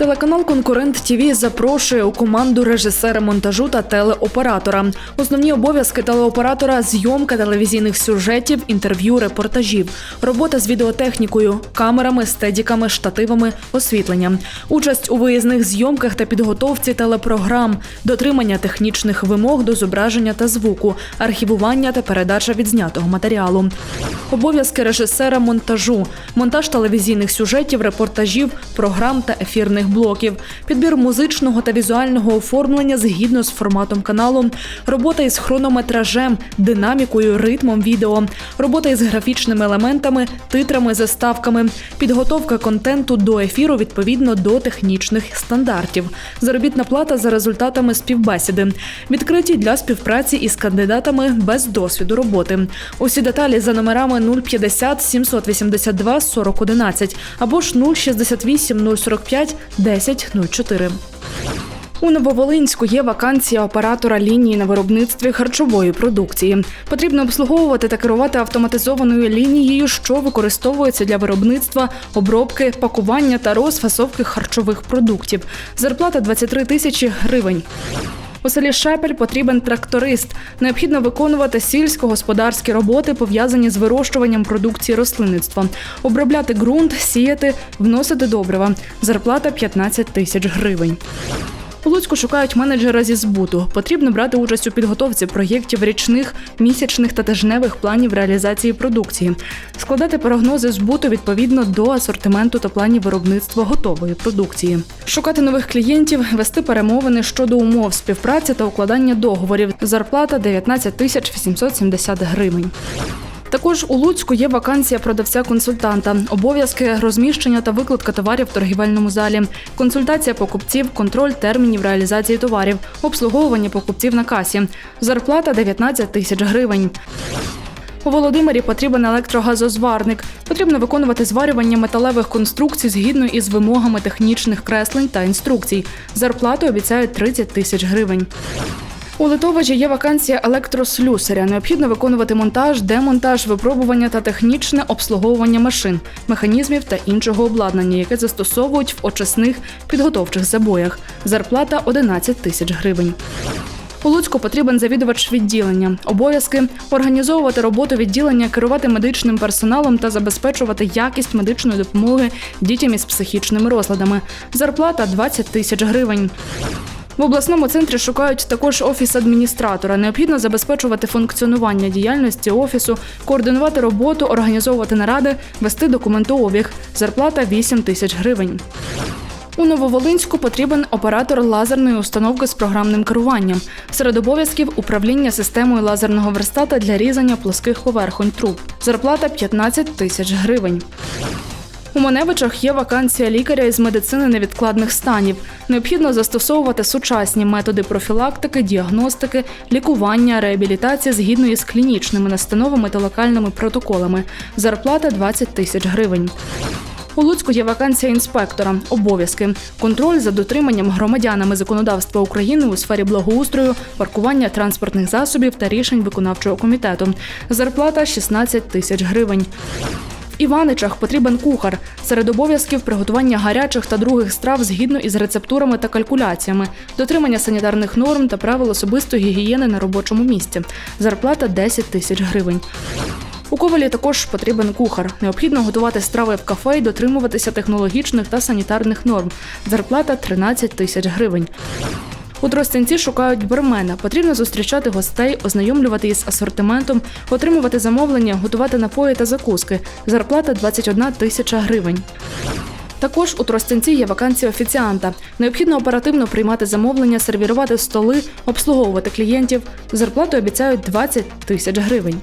Телеканал Конкурент ТІВІ запрошує у команду режисера монтажу та телеоператора. Основні обов'язки телеоператора зйомка телевізійних сюжетів, інтерв'ю, репортажів, робота з відеотехнікою, камерами, стедіками, штативами, освітленням, участь у виїзних зйомках та підготовці телепрограм, дотримання технічних вимог до зображення та звуку, архівування та передача відзнятого матеріалу. Обов'язки режисера монтажу, монтаж телевізійних сюжетів, репортажів, програм та ефірних блоків, підбір музичного та візуального оформлення згідно з форматом каналу, робота із хронометражем, динамікою, ритмом відео, робота із графічними елементами, титрами, заставками, підготовка контенту до ефіру відповідно до технічних стандартів, заробітна плата за результатами співбесіди, відкриті для співпраці із кандидатами без досвіду роботи. Усі деталі за номерами 050 782 4011 або ж 068 045 10 04. У Нововолинську є вакансія оператора лінії на виробництві харчової продукції. Потрібно обслуговувати та керувати автоматизованою лінією, що використовується для виробництва, обробки, пакування та розфасовки харчових продуктів. Зарплата 23 тисячі гривень. У селі Шепель потрібен тракторист. Необхідно виконувати сільськогосподарські роботи, пов'язані з вирощуванням продукції рослинництва, обробляти ґрунт, сіяти, вносити добрива. Зарплата 15 тисяч гривень. У Луцьку шукають менеджера зі збуту. Потрібно брати участь у підготовці проєктів річних, місячних та тижневих планів реалізації продукції, складати прогнози збуту відповідно до асортименту та планів виробництва готової продукції, шукати нових клієнтів, вести перемовини щодо умов співпраці та укладання договорів. Зарплата 19 тисяч 870 гривень. Також у Луцьку є вакансія продавця-консультанта, обов'язки розміщення та викладка товарів в торгівельному залі, консультація покупців, контроль термінів реалізації товарів, обслуговування покупців на касі. Зарплата 19 тисяч гривень. У Володимирі потрібен електрогазозварник. Потрібно виконувати зварювання металевих конструкцій згідно із вимогами технічних креслень та інструкцій. Зарплату обіцяють 30 тисяч гривень. У Литовичі є вакансія електрослюсаря. Необхідно виконувати монтаж, демонтаж, випробування та технічне обслуговування машин, механізмів та іншого обладнання, яке застосовують в очисних підготовчих забоях. Зарплата 11 тисяч гривень. У Луцьку потрібен завідувач відділення. Обов'язки організовувати роботу відділення, керувати медичним персоналом та забезпечувати якість медичної допомоги дітям із психічними розладами. Зарплата 20 тисяч гривень. В обласному центрі шукають також офіс адміністратора. Необхідно забезпечувати функціонування діяльності офісу, координувати роботу, організовувати наради, вести документообіг. Зарплата 8 тисяч гривень. У Нововолинську потрібен оператор лазерної установки з програмним керуванням. Серед обов'язків управління системою лазерного верстата для різання плоских поверхонь труб. Зарплата 15 тисяч гривень. У Маневичах є вакансія лікаря із медицини невідкладних станів. Необхідно застосовувати сучасні методи профілактики, діагностики, лікування, реабілітації згідно із клінічними настановами та локальними протоколами. Зарплата 20 тисяч гривень. У Луцьку є вакансія інспектора, обов'язки, контроль за дотриманням громадянами законодавства України у сфері благоустрою, паркування транспортних засобів та рішень виконавчого комітету. Зарплата 16 тисяч гривень. Іваничах потрібен кухар. Серед обов'язків приготування гарячих та других страв згідно із рецептурами та калькуляціями, дотримання санітарних норм та правил особистої гігієни на робочому місці. Зарплата 10 тисяч гривень. У Ковалі також потрібен кухар. Необхідно готувати страви в кафе і дотримуватися технологічних та санітарних норм. Зарплата 13 тисяч гривень. У Тростянці шукають бармена. Потрібно зустрічати гостей, ознайомлювати із асортиментом, отримувати замовлення, готувати напої та закуски. Зарплата 21 тисяча гривень. Також у Тростянці є вакансія офіціанта. Необхідно оперативно приймати замовлення, сервірувати столи, обслуговувати клієнтів. Зарплату обіцяють 20 тисяч гривень.